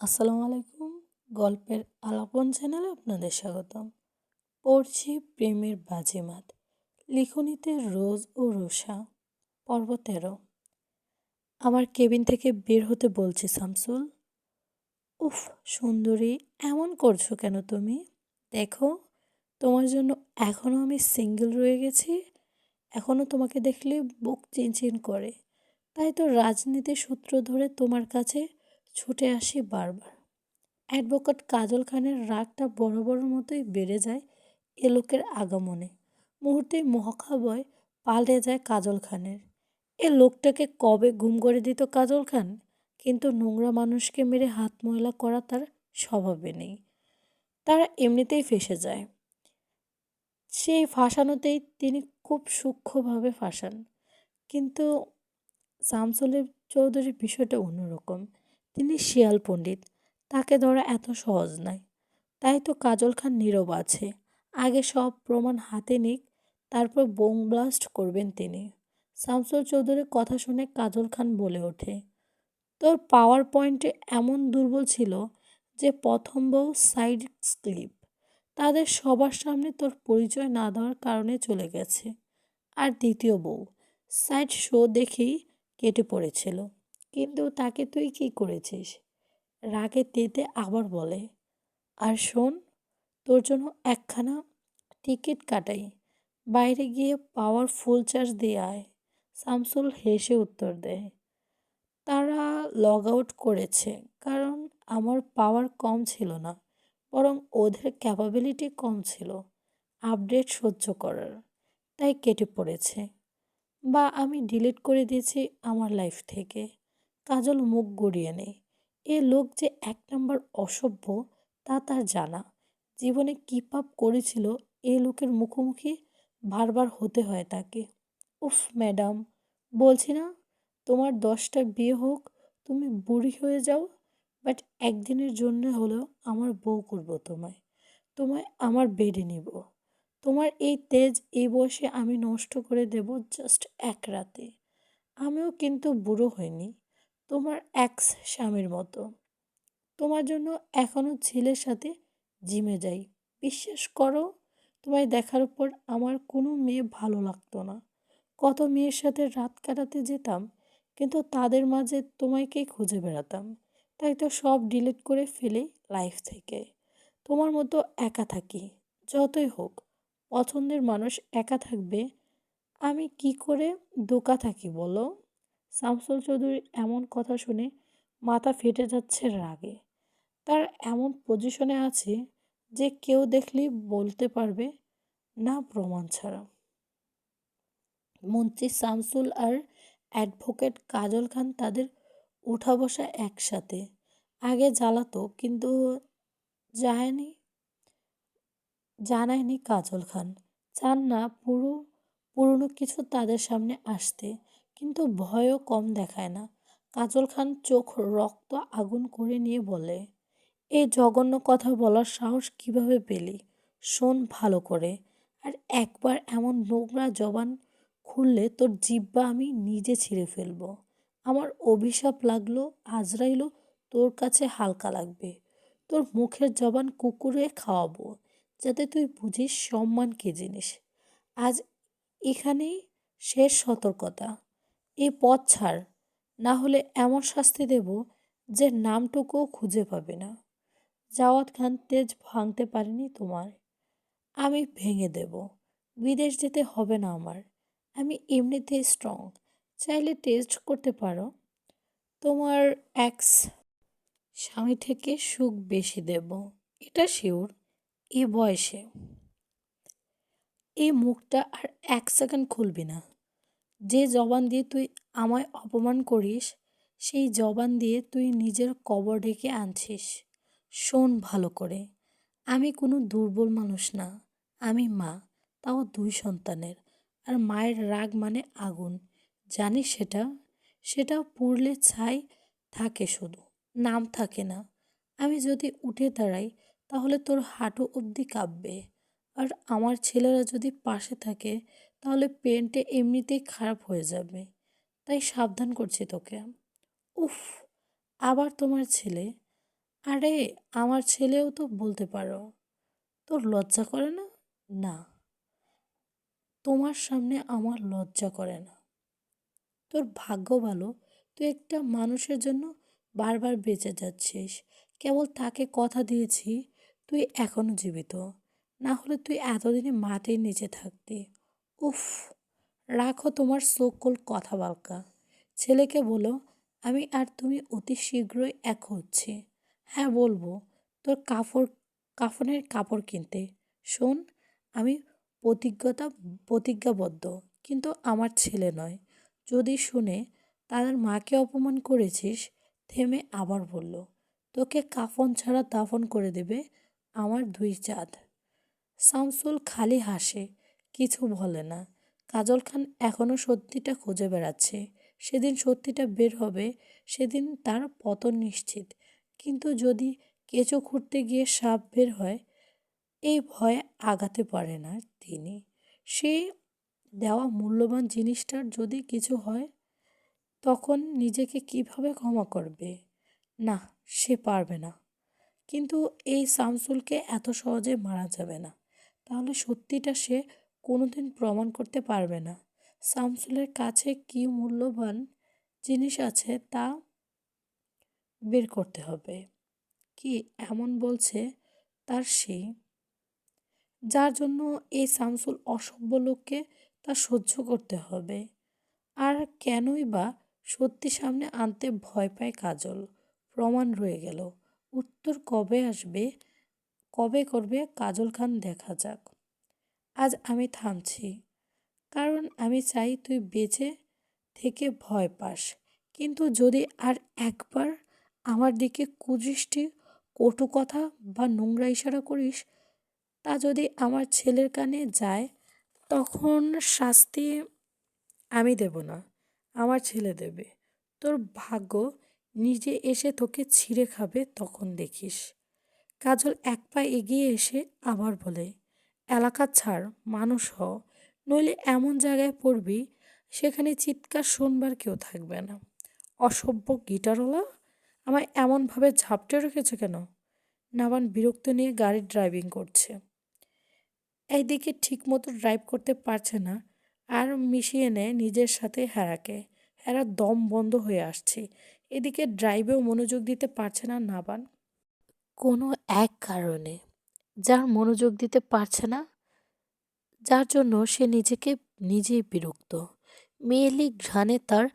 আসসালামু আলাইকুম। গল্পের আলাপন চ্যানেলে আপনাদের স্বাগতম। পড়ছি প্রেমের বাজিমাত, লিখনিতে রোজ ও রোষা, পর্ব তেরো। আমার কেবিন থেকে বের হতে বলছি শামসুল উফ, সুন্দরী, এমন করছ কেন তুমি? দেখো, তোমার জন্য এখনও আমি সিঙ্গেল রয়ে গেছি এখনও তোমাকে দেখলে বুক চিনচিন করে। তাই তো রাজনীতির সূত্র ধরে তোমার কাছে ছুটে আসি বারবার। অ্যাডভোকেট কাজল খানের রাগটা বড় বড় মতোই বেড়ে যায় এ লোকের আগমনে। মুহূর্তেই মহাকাবয় পাল্টে যায় কাজল খানের। এ লোকটাকে কবে গুম করে দিত কাজল খান? কিন্তু নোংরা মানুষকে মেরে হাত ময়লা করা তার স্বভাবে নেই। তারা এমনিতেই ফেসে যায়। সেই ফাঁসানোতেই তিনি খুব সূক্ষ্মভাবে ফাঁসান। কিন্তু শামসুলের চৌধুরীর বিষয়টা অন্যরকম। তিনি শিয়াল পণ্ডিত। তাকে ধরা এত সহজ নয়। তাই তো কাজল খান নীরব আছে। আগে সব প্রমাণ হাতে নিক, তারপর বোম ব্লাস্ট করবেন তিনি। শামসুল চৌধুরীর কথা শুনে কাজল খান বলে ওঠে, তোর পাওয়ার পয়েন্টে এমন দুর্বল ছিল যে প্রথম বউ সাইড স্লিপ। তাদের সবার সামনে তোর পরিচয় না দেওয়ার কারণে চলে গেছে। আর দ্বিতীয় বউ, সাইড শো দেখেই কেটে পড়েছিল। কিন্তু তাকে তুই কি করেছিস? রাগে তেতে আবার বলে, আর শোন, তোর জন্য একখানা টিকিট কাটাই। বাইরে গিয়ে পাওয়ার ফুল চার্জ দিয়ে আয়। শামসুল হেসে উত্তর দেয়, তারা লগ আউট করেছে, কারণ আমার পাওয়ার কম ছিল না, বরং ওদের ক্যাপাবিলিটি কম ছিল আপডেট সহ্য করার, তাই কেটে পড়েছে। বা আমি ডিলিট করে দিয়েছি আমার লাইফ থেকে। কাজল মুখ গড়িয়ে নেই এ লোক যে এক নম্বর অসভ্য, তা তার জানা। জীবনে কী পাপ করেছিল, এ লোকের মুখোমুখি বারবার হতে হয় তাকে। উফ, ম্যাডাম, বলছি না, তোমার দশটা বিয়ে হোক, তুমি বুড়ি হয়ে যাও, বাট একদিনের জন্য হলেও আমার বউ করব তোমায়। তোমায় আমার বেডে নিব। তোমার এই তেজ, এই বয়সে আমি নষ্ট করে দেব জাস্ট এক রাতে। আমিও কিন্তু বুড়ো হইনি। তোমার এক্স স্বামীর মতো। তোমার জন্য এখনও ছেলের সাথে জিমে যাই। বিশ্বাস করো, তোমায় দেখার উপর আমার কোনো মেয়ে ভালো লাগতো না। কত মেয়ের সাথে রাত কাটাতে যেতাম, কিন্তু তাদের মাঝে তোমায়কেই খুঁজে বেড়াতাম? তাই তো সব ডিলিট করে ফেলি লাইফ থেকে। তোমার মতো একা থাকি, যতই হোক। পছন্দের মানুষ একা থাকবে, আমি কি করে দোকা থাকি বলো? শামসুল চৌধুরীর এমন কথা শুনে মাথা ফেটে যাচ্ছে রাগে। তার এমন পজিশনে আছে যে কেউ দেখলেই বলতে পারবে, না, প্রমাণ ছাড়া। মন্ত্রী শামসুল আর অ্যাডভোকেট কাজল খান তাদের উঠা বসা একসাথে। আগে জ্বালাতো, কিন্তু যায়নি, জানায়নি কাজল খান। চান না পুরো, পুরনো কিছু তাদের সামনে আসতে। কিন্তু ভয়ও কম দেখায় না। কাজল খান চোখ রক্ত আগুন করে নিয়ে বলে এই জঘন্য কথা বলার সাহস কীভাবে পেলি? শোন ভালো করে। আর একবার এমন নোংরা জবান খুললে তোর জিব্বা আমি নিজে ছিঁড়ে ফেলব। আমার অভিশাপ লাগল, আজরাইলও তোর কাছে হালকা লাগবে। তোর মুখের জবান কুকুরে খাওয়াবো, যাতে তুই বুঝিস সম্মান কী জিনিস। আজ এখানেই শেষ সতর্কতা। এই পথ ছাড়, না হলে এমন শাস্তি দেব যে নামটুকুও খুঁজে পাবে না। জাওয়াত খান তেজ ভাঙতে পারেনি তোমার। আমি ভেঙে দেব। বিদেশ যেতে হবে না আমার। আমি এমনিতেই স্ট্রং চাইলে টেস্ট করতে পারো। তোমার এক্স স্বামী থেকে সুখ বেশি দেব। এটা শিওর এ বয়সে। এই মুখটা আর এক সেকেন্ড খুলবি না। যে জবান দিয়ে তুই আমায় অপমান করিস, সেই জবান দিয়ে তুই নিজের কবর ডেকে আনছিস। শোন ভালো করে, আমি কোনো দুর্বল মানুষ না, আমি মা, তাও দুই সন্তানের। আর মায়ের রাগ মানে আগুন। জানিস সেটা? সেটা পুড়লে ছাই থাকে শুধু, নাম থাকে না। আমি যদি উঠে দাঁড়াই, তাহলে তোর হাঁটু অবধি কাঁপবে। আর আমার ছেলেরা যদি পাশে থাকে তাহলে পেনটে এমনিতেই খারাপ হয়ে যাবে। তাই সাবধান করছি তোকে। উফ, আবার তোমার ছেলে? আরে, আমার ছেলেও তো বলতে পারো। তোর লজ্জা করে না? না। তোমার সামনে আমার লজ্জা করে না। তোর ভাগ্য ভালো, তুই একটা মানুষের জন্য বারবার বেঁচে যাচ্ছিস। কেবল তাকে কথা দিয়েছি, তুই এখনও জীবিত। না হলে তুই এতদিনে মাটির নিচে থাকতি। উফ, রাখো তোমার সকল কথা বালকা। ছেলেকে বলো, আমি আর তুমি অতি শীঘ্রই এক হচ্ছি। হ্যাঁ বলব, তোর কাপড় কাফনের কাপড় কিনতে। শোন, আমি প্রতিজ্ঞতা, প্রতিজ্ঞাবদ্ধ, কিন্তু আমার ছেলে নয়। যদি শুনে তাদের মাকে অপমান করেছিস, থেমে আবার বলল, তোকে কাফন ছাড়া দাফন করে দেবে আমার দুই চাঁদ শামসুল খালি হাসে। কিছু বলে না। কাজল খান এখনও সত্যিটা খুঁজে বেড়াচ্ছে। সেদিন সত্যিটা বের হবে, সেদিন তার পতন নিশ্চিত। কিন্তু যদি কেঁচো খুঁড়তে গিয়ে সাপ বের হয়, এই ভয়ে আগাতে পারে না তিনি। সে দেওয়া মূল্যবান জিনিসটার যদি কিছু হয়, তখন নিজেকে কীভাবে ক্ষমা করবে? না, সে পারবে না। কিন্তু এই শামসুলকে এত সহজে মারা যাবে না। তাহলে সত্যিটা সে কোনোদিন প্রমাণ করতে পারবে না। শামসুলের কাছে কী মূল্যবান জিনিস আছে তা বের করতে হবে। কি এমন বলছে তার সেই? যার জন্য এই শামসুল অসভ্য লোককে তা সহ্য করতে হবে। আর কেনই বা সত্যি সামনে আনতে ভয় পায় কাজল? প্রমাণ রয়ে গেল। উত্তর কবে আসবে, কবে করবে কাজল খান দেখা যাক। আজ আমি থামছি। কারণ আমি চাই তুই বেঁচে থেকে ভয় পাস। কিন্তু যদি আর একবার আমার দিকে কুদৃষ্টি, কটু কথা বা নোংরা ইশারা করিস, তা যদি আমার ছেলের কানে যায়, তখন শাস্তি আমি দেব না, আমার ছেলে দেবে। তোর ভাগ্য নিজে এসে তোকে ছিঁড়ে খাবে তখন দেখিস। কাজল এক পা এগিয়ে এসে আবার বলে এলাকা ছাড়, মানুষ হ। নইলে এমন জায়গায় পড়বি সেখানে চিৎকার শোনবার কেউ থাকবে না। অসভ্য গিটারওয়ালা? আমায় এমনভাবে ঝাপটে রেখেছে কেন? নাবান বিরক্ত নিয়ে গাড়ি ড্রাইভিং করছে। এইদিকে ঠিকমতো ড্রাইভ করতে পারছে না আর মিশিয়ে নেয় নিজের সাথে হেরাকে হেরা দম বন্ধ হয়ে আসছে। এদিকে ড্রাইভেও মনোযোগ দিতে পারছে না নাবান। কোনো এক কারণে। যার মনোযোগ দিতে পারছে না, যার জন্য সে নিজেকে নিজেই বিরক্ত। মেয়েলি ঘ্রাণে তার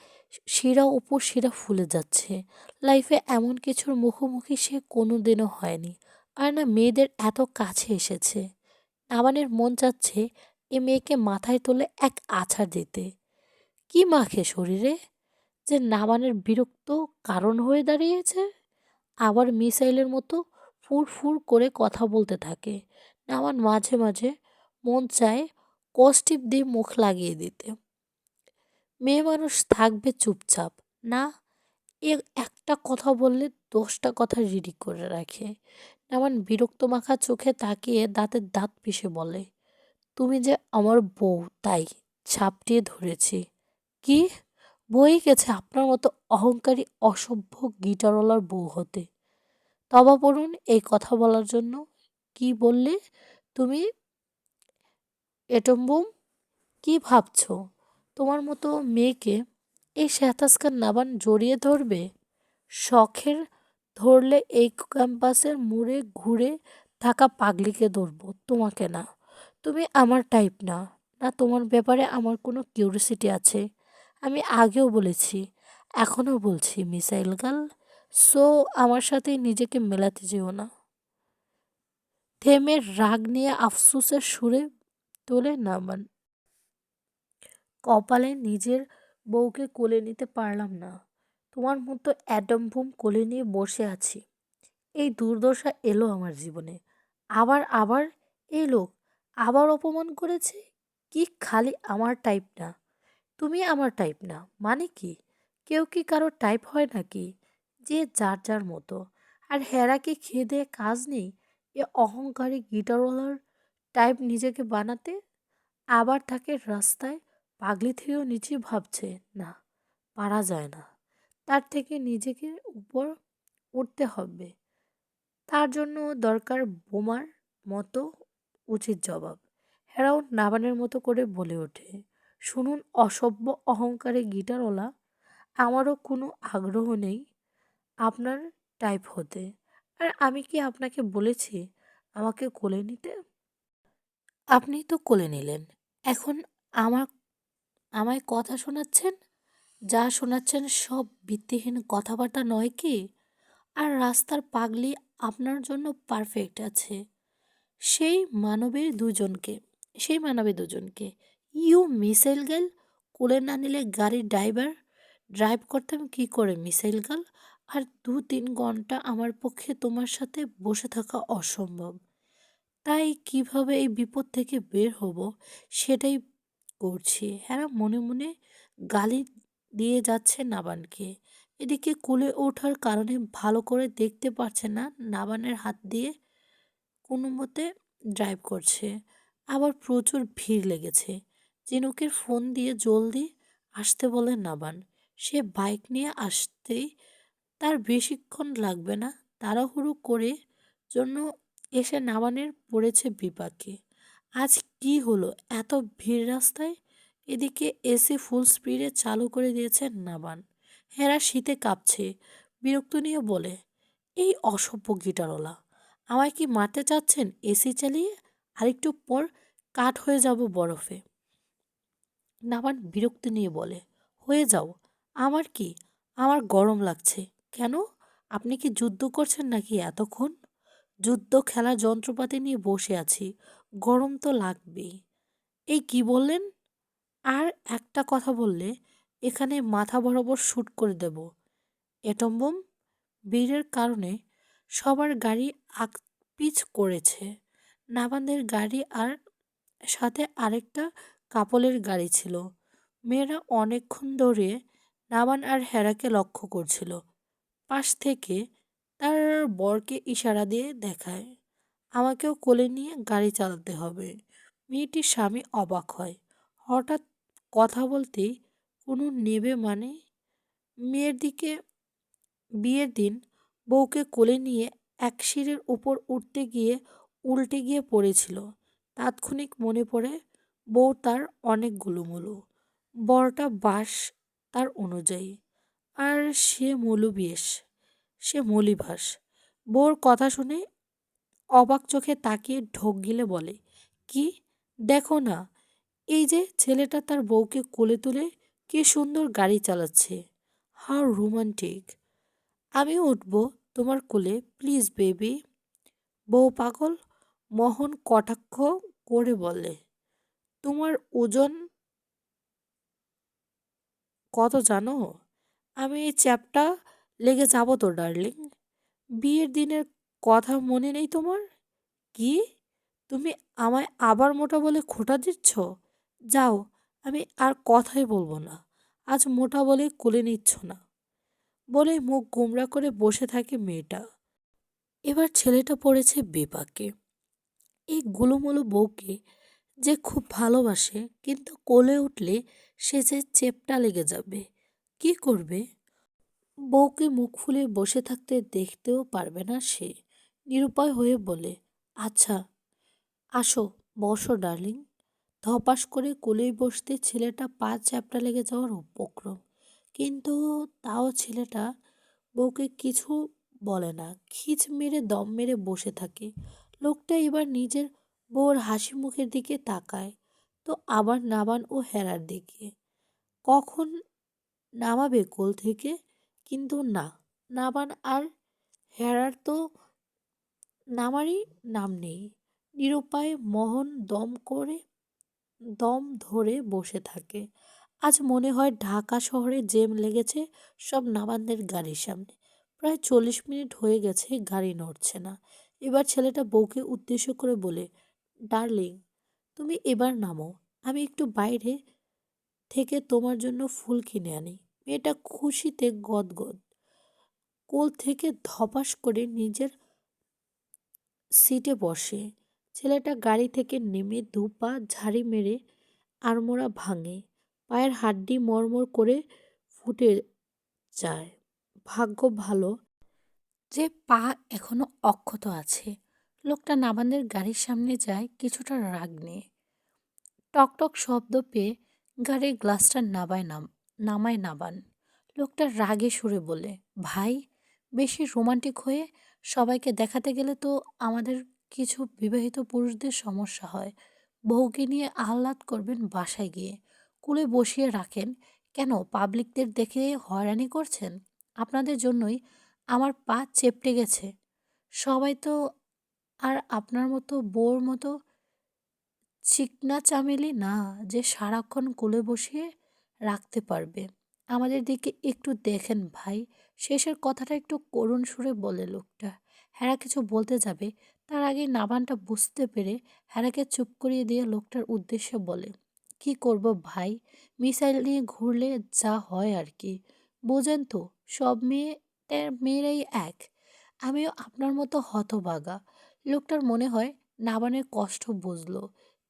শিরা উপর শিরা ফুলে যাচ্ছে। লাইফে এমন কিছুর মুখোমুখি সে কোনো দিনও হয়নি। আর না, মেয়েদের এত কাছে এসেছে। নাবানের মন চাচ্ছে এ মেয়েকে মাথায় তুলে এক আছাড় দিতে। কি মাখে শরীরে? যে নাবানের বিরক্ত কারণ হয়ে দাঁড়িয়েছে? আবার মিসাইলের মতো ফুর ফুর করে কথা বলতে থাকে। আমার মাঝে মাঝে মন চায় কষ্টিপ দিয়ে মুখ লাগিয়ে দিতে। মেয়ে মানুষ থাকবে চুপচাপ। না, এ একটা কথা বললে দশটা কথা রিডি করে রাখে। এমন বিরক্ত মাখা চোখে তাকিয়ে দাঁতের দাঁত পিষে বলে, তুমি যে আমার বউ, তাই ছাপটিয়ে ধরেছি। কি? বই গেছে আপনার মতো অহংকারী, অসভ্য গিটারওয়ালার বউ হতে। তবা পড়ুন এই কথা বলার জন্য। কি বললে তুমি? এটম্বুম, কি ভাবছ? তোমার মতো মেয়েকে এই শ্যাতাসকার নাবান জড়িয়ে ধরবে? শখের ধরলে এই ক্যাম্পাসের মুড়ে ঘুরে থাকা পাগলিকে ধরবো তোমাকে না। তুমি আমার টাইপ না না তোমার ব্যাপারে আমার কোনো কিউরিসিটি আছে। আমি আগেও বলেছি, এখনও বলছি, মিসাইল গাল সো আমার সাথে নিজেকে মেলাতে যেও না। থেমে রাগ নিয়ে আফসুসের সুরে তোলে নামান কপালে নিজের বউকে কোলে নিতে পারলাম না। তোমার মতো অ্যাডম কোলে নিয়ে বসে আছি। এই দুর্দশা এলো আমার জীবনে। আবার আবার এলো। আবার অপমান করেছে? কি খালি আমার টাইপ না। তুমি আমার টাইপ না। মানে কি? কেউ কি কারও টাইপ হয় নাকি? যে যার যার মতো। আর হেরা কি খেয়ে দিয়ে কাজ নেই? এ অহংকারী গিটারওয়ালার টাইপ নিজেকে বানাতে? আবার তাকে রাস্তায় পাগলি থেকেও নিচে ভাবছে? না, পারা যায় না। তার থেকে নিজেকে উপর উঠতে হবে। তার জন্য দরকার বোমার মতো উচিত জবাব। হেরাও নাবানের মতো করে বলে ওঠে, শুনুন, অসভ্য অহংকারে গিটারওয়ালা, আমারও কোনো আগ্রহ নেই আপনার টাইপ হতে। আর আমি কি আপনাকে বলেছি আমাকে কোলে নিতে? আপনি তো কোলে নিলেন। এখন আমার, আমায় কথা শোনাচ্ছেন? যা শোনাচ্ছেন সব ভিত্তিহীন কথাবার্তা নয় কি? আর রাস্তার পাগলি আপনার জন্য পারফেক্ট আছে। সেই মানবের দুজনকে, সেই মানবে দুজনকে। ইউ মিসাইল গার্ল, কোলে না নিলে গাড়ির ড্রাইভার ড্রাইভ করতাম কি করে মিসাইল গার্ল? আর দু তিন ঘণ্টা আমার পক্ষে তোমার সাথে বসে থাকা অসম্ভব। তাই কীভাবে এই বিপদ থেকে বের হব সেটাই করছি। হ্যাঁ মনে মনে গালি দিয়ে যাচ্ছে নাবানকে। এদিকে কুলে ওঠার কারণে ভালো করে দেখতে পারছে না নাবানের হাত দিয়ে কোনো মতে ড্রাইভ করছে। আবার প্রচুর ভিড় লেগেছে। জিনুকের ফোন দিয়ে জলদি আসতে বলে নাবান। সে বাইক নিয়ে আসতেই তার বেশিক্ষণ লাগবে না। তাড়াহুড়ো করে জন্য এসে নাবানের পড়েছে বিপাকে। আজ কি হলো? এত ভিড় রাস্তায়? এদিকে এসি ফুল স্পিডে চালু করে দিয়েছে নাবান। হেরা শীতে কাঁপছে। বিরক্ত নিয়ে বলে, এই অসভ্য গিটারওয়ালা, আমায় কি মারতে চাচ্ছেন? এসি চালিয়ে আরেকটু পর কাঠ হয়ে যাব বরফে। নাবান বিরক্তি নিয়ে বলে, হয়ে যাও। আমার কি? আমার গরম লাগছে। কেন? আপনি কি যুদ্ধ করছেন নাকি এতক্ষণ? যুদ্ধ খেলার যন্ত্রপাতি নিয়ে বসে আছি, গরম তো লাগবেই। এই কি বললেন? আর একটা কথা বললে, এখানে মাথা বরাবর শ্যুট করে দেব। এটম বোম বীরের কারণে সবার গাড়ি আকপিচ করেছে। নাবানদের গাড়ি আর সাথে আরেকটা কাপলের গাড়ি ছিল। মেয়েরা অনেকক্ষণ ধরে নাবান আর হেরাকে লক্ষ্য করছিল। পাশ থেকে তার বরকে ইশারা দিয়ে দেখায়, আমাকেও কোলে নিয়ে গাড়ি চালাতে হবে। মেয়েটির স্বামী অবাক হয়। হঠাৎ কথা বলতেই কোনো নেবে মানে মেয়ের দিকে, বিয়ের দিন বউকে কোলে নিয়ে এক শিরের উপর উঠতে গিয়ে উল্টে গিয়ে পড়েছিল। তাৎক্ষণিক মনে পড়ে বউ তার অনেকগুলো মুলো বরটা বাস তার অনুযায়ী। আর সে মৌলবিয়েশ সে মলিভাস বউর কথা শুনে অবাক চোখে তাকিয়ে ঢোক গিলে বলে, কি? দেখো না, এই যে ছেলেটা তার বউকে কোলে তুলে কি সুন্দর গাড়ি চালাচ্ছে। How romantic. আমিও উঠব তোমার কোলে, প্লিজ বেবি। বউ পাগল মোহন কটাক্ষ করে বলে, তোমার ওজন কত জানো? আমি এই চ্যাপটা লেগে যাব তো, ডার্লিং। বিয়ের দিনের কথা মনে নেই তোমার? কি? তুমি আমায় আবার মোটা বলে খোটা দিচ্ছ? যাও, আমি আর কথাই বলব না। আজ মোটা বলে কোলে নিচ্ছ না। বলে মুখ গোমরা করে বসে থাকে মেয়েটা। এবার ছেলেটা পড়েছে বিপাকে। এই গুলোমুলো বউকে যে খুব ভালোবাসে, কিন্তু কোলে উঠলে সে যে চেপটা লেগে যাবে। কি করবে? বউকে মুখ ফুলে বসে থাকতে দেখতেও পারবে না সে। নিরুপায় হয়ে বলে আচ্ছা আসো, বসো, ডার্লিং। ধপাস করে কোলেই বসতে ছেলেটা পা চ্যাপটা লেগে যাওয়ার উপক্রম। কিন্তু তাও ছেলেটা বউকে কিছু বলে না। খিচ মেরে, দম মেরে বসে থাকে। লোকটা এবার নিজের বউর হাসি মুখের দিকে তাকায়। তো আবার নাবান ও হেরার দিকে। কখন নামাবে কোল থেকে, কিন্তু না, নাবান আর হেরার তো নামারই নাম নেই। নিরুপায় মোহন দম করে, দম ধরে বসে থাকে। আজ মনে হয় ঢাকা শহরে জেম লেগেছে সব নাবানদের গাড়ির সামনে। প্রায় চল্লিশ মিনিট হয়ে গেছে, গাড়ি নড়ছে না। এবার ছেলেটা বউকে উদ্দেশ্য করে বলে, ডার্লিং, তুমি এবার নামো। আমি একটু বাইরে থেকে তোমার জন্য ফুল কিনে আনি। মেয়েটা খুশিতে গদগদ। কোল থেকে ধপাস করে নিজের সিটে বসে। ছেলেটা গাড়ি থেকে নেমে দু পা ঝাড়ি মেরে আড়মোড়া ভাঙে। পায়ের হাড্ডি মরমর করে ফুটে যায়। ভাগ্য ভালো যে পা এখনও অক্ষত আছে। লোকটা নাবানদের গাড়ির সামনে যায়, কিছুটা রাগ নিয়ে। টকটক শব্দ পেয়ে গাড়ির গ্লাসটা নাবায় নাম, নামায় নাবান। লোকটা রাগে সুরে বলে, ভাই, বেশি রোমান্টিক হয়ে সবাইকে দেখাতে গেলে তো আমাদের কিছু বিবাহিত পুরুষদের সমস্যা হয়। বউকে নিয়ে আহ্লাদ করবেন বাসায় গিয়ে। কুলে বসিয়ে রাখেন। কেন, পাবলিকদের দেখে হয়রানি করছেন? আপনাদের জন্যই আমার পা চেপটে গেছে। সবাই তো আর আপনার মতো বউর মতো চিকনা চামেলি না যে সারাক্ষণ কোলে বসিয়ে রাখতে পারবে। আমাদের দিকে একটু দেখেন ভাই। শেষের কথাটা একটু করুণ সুরে বলে লোকটা। হ্যারা কিছু বলতে যাবে। তার আগে নাবানটা বুঝতে পেরে হ্যারাকে চুপ করিয়ে দিয়ে লোকটার উদ্দেশ্যে বলে, কি করব ভাই? মিসাইল নিয়ে ঘুরলে যা হয় আর কি। বোঝেন তো, সব মেয়ে মেয়েরাই এক। আমিও আপনার মতো হতবাগা লোকটার মনে হয় নাবানের কষ্ট বুঝলো।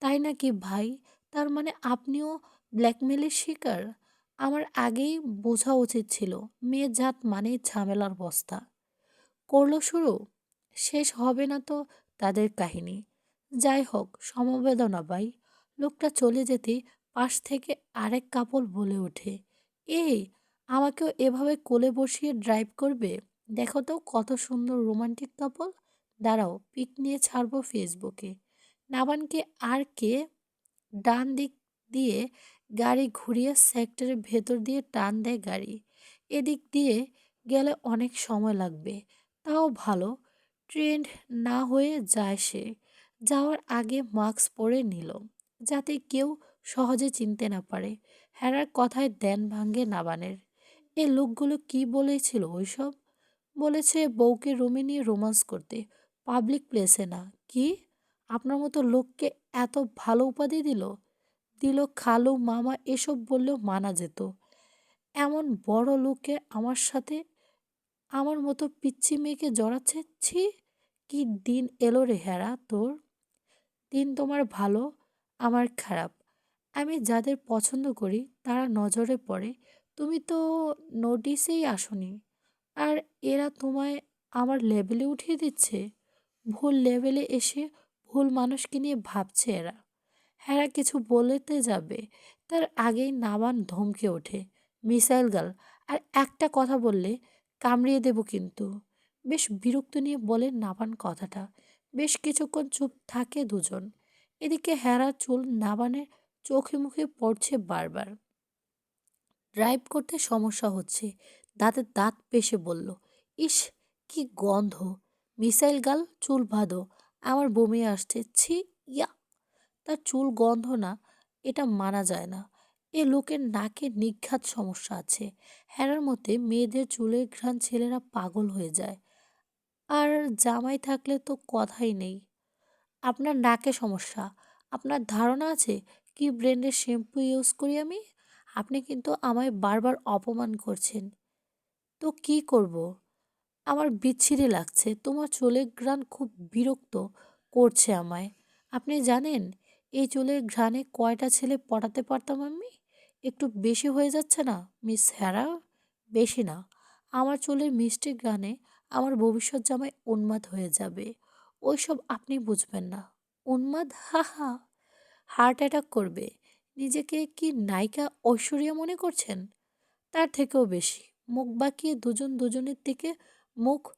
তাই নাকি ভাই? তার মানে আপনিও ব্ল্যাকমেলের শিকার? আমার আগেই বোঝা উচিত ছিল মেয়ে জাত মানেই ঝামেলার বস্তা। করল শুরু? শেষ হবে না তো তাদের কাহিনী। যাই হোক, সমবেদনা ভাই। লোকটা চলে যেতে পাশ থেকে আরেক কাপড় বলে ওঠে। এই, আমাকেও এভাবে কোলে বসিয়ে ড্রাইভ করবে? দেখো তো কত সুন্দর রোমান্টিক কাপল দাঁড়াও, পিক নিয়ে ছাড়বো ফেসবুকে নাবানকে আর কে ডান দিক দিয়ে গাড়ি ঘুরিয়ে সেক্টরের ভেতর দিয়ে টান দেয় গাড়ি। এদিক দিয়ে গেলে অনেক সময় লাগবে, তাও ভালো। ট্রেন্ড না হয়ে যায় সে। যাওয়ার আগে মাস্ক পরে নিল, যাতে কেউ সহজে চিনতে না পারে। হ্যারার কথায় দেন ভাঙ্গে নাবানের এ লোকগুলো কি বলেছিল ওইসব? বলেছে বউকে রুমে নিয়ে রোমান্স করতে। পাবলিক প্লেসে না, কি? আপনার মতো লোককে এত ভালো উপাধি দিল? দিল খালু, মামা এসব বললেও মানা যেত। এমন বড় লোকে আমার সাথে আমার মতো পিচ্ছি মেয়েকে জড়াচ্ছে? ছি, কি দিন এলো রে হেরা তোর? দিন তোমার ভালো, আমার খারাপ। আমি যাদের পছন্দ করি তারা নজরে পড়ে। তুমি তো নোটিসেই আসনি। আর এরা তোমায় আমার লেভেলে উঠিয়ে দিচ্ছে? ভুল লেভেলে এসে ভুল মানুষকে নিয়ে ভাবছে এরা। হ্যাঁ কিছু বলতে যাবে, তার আগেই নাবান ধমকে ওঠে, মিসাইল গাল আর একটা কথা বললে কামড়িয়ে দেব কিন্তু। বেশ বিরক্ত নিয়ে বলে নাবান কথাটা। বেশ কিছুক্ষণ চুপ থাকে দুজন। এদিকে হেরা চুল নাবানের চোখে মুখে পড়ছে বারবার। ড্রাইভ করতে সমস্যা হচ্ছে। দাঁতে দাঁত পেশে বলল, ইস, কি গন্ধ। মিসাইল গাল চুল ভাদো আমার বমি আসছে, ছি, ইয়া। তার চুল গন্ধ না, এটা মানা যায় না। এ লোকের নাকে নিঘাত সমস্যা আছে। হেরার মতে মেয়েদের চুলের ঘ্রাণ ছেলেরা পাগল হয়ে যায়। আর জামাই থাকলে তো কথাই নেই। আপনার নাকে সমস্যা। আপনার ধারণা আছে কি ব্র্যান্ডের শ্যাম্পু ইউজ করি আমি? আপনি কিন্তু আমায় বারবার অপমান করছেন। তো কি করব? আমার বিচ্ছিরি লাগছে। তোমার চুলের ঘ্রাণ খুব বিরক্ত করছে আমায়। আপনি জানেন, এই চুলের ঘ্রাণে কয়টা ছেলে পটাতে পারতাম আমি? একটু বেশি হয়ে যাচ্ছে না, মিস হ্যারা? বেশি না। আমার চুলের মিষ্টি ঘ্রাণে আমার ভবিষ্যৎ জামাই উন্মাদ হয়ে যাবে। ওইসব আপনি বুঝবেন না। উন্মাদ? হা হা। হার্ট অ্যাটাক করবে। নিজেকে কি নায়িকা ঐশ্বরিয়া মনে করছেন? তার থেকেও বেশি। মুখ বাঁকিয়ে দুজন দুজনের দিকে মুখ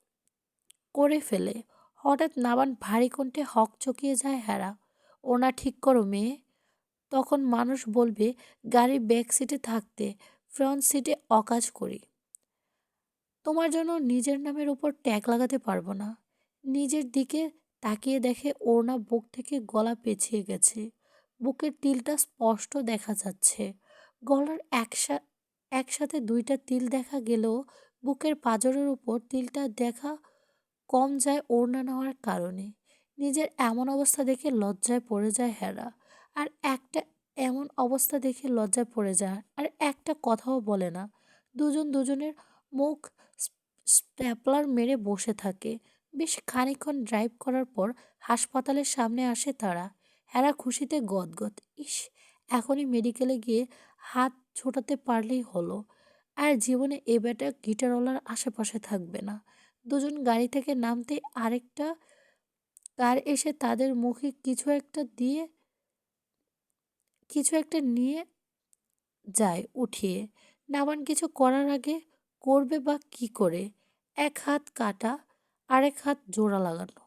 করে ফেলে। হঠাৎ নাবান ভারী কণ্ঠে হক চকিয়ে যায় হেরা। ওনা, ঠিক করো মেয়ে। তখন মানুষ বলবে গাড়ির ব্যাক সিটে থাকতে ফ্রন্ট সিটে অকাজ করি। তোমার জন্য নিজের নামের উপর ট্যাগ লাগাতে পারব না। নিজের দিকে তাকিয়ে দেখে ওড়না বুক থেকে গলা পেছিয়ে গেছে। বুকের তিলটা স্পষ্ট দেখা যাচ্ছে। গলার একসা, একসাথে দুইটা তিল দেখা গেলেও বুকের পাজরের উপর তিলটা দেখা কম যায় ওড়না নেওয়ার কারণে। নিজের এমন অবস্থা দেখে লজ্জায় পড়ে যায় হেরা। আর একটা এমন অবস্থা দেখে লজ্জায় পড়ে যায়, আর একটা কথাও বলে না। দুজন দুজনের মুখ স্ট্যাপলার মেরে বসে থাকে। বেশ খানিক্ষণ ড্রাইভ করার পর হাসপাতালের সামনে আসে তারা। হেরা খুশিতে গদগদ, ইস, এখনই মেডিকেলে গিয়ে হাত ছোটাতে পারলেই হলো। আর জীবনে এ বেটা গিটারওয়ালার আশেপাশে থাকবে না। দুজন গাড়ি থেকে নামতে আরেকটা কার এসে তাদের মুখে কিছু একটা দিয়ে, কিছু একটা নিয়ে যায় উঠিয়ে। নামান কিছু করার আগে করবে বা কি করে? এক হাত কাটা, আরেক হাত জোড়া লাগানো।